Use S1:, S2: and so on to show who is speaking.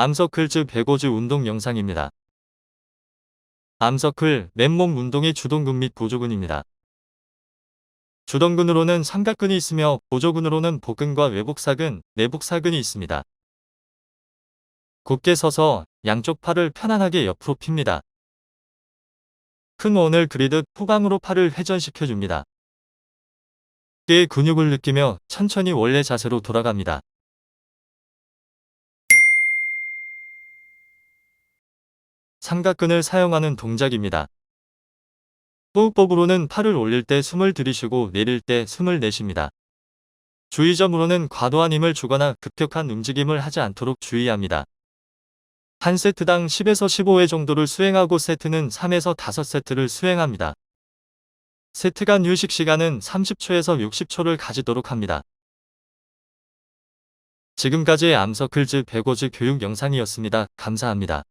S1: 암서클즈 배고즈 운동 영상입니다. 암서클, 맨몸 운동의 주동근 및 보조근입니다. 주동근으로는 삼각근이 있으며 보조근으로는 복근과 외복사근, 내복사근이 있습니다. 곧게 서서 양쪽 팔을 편안하게 옆으로 핍니다. 큰 원을 그리듯 후방으로 팔을 회전시켜 줍니다. 꽤 근육을 느끼며 천천히 원래 자세로 돌아갑니다. 삼각근을 사용하는 동작입니다. 호흡법으로는 팔을 올릴 때 숨을 들이쉬고 내릴 때 숨을 내쉽니다. 주의점으로는 과도한 힘을 주거나 급격한 움직임을 하지 않도록 주의합니다. 한 세트당 10에서 15회 정도를 수행하고 세트는 3에서 5세트를 수행합니다. 세트 간 휴식 시간은 30초에서 60초를 가지도록 합니다. 지금까지의 암서클즈 배고즈 교육 영상이었습니다. 감사합니다.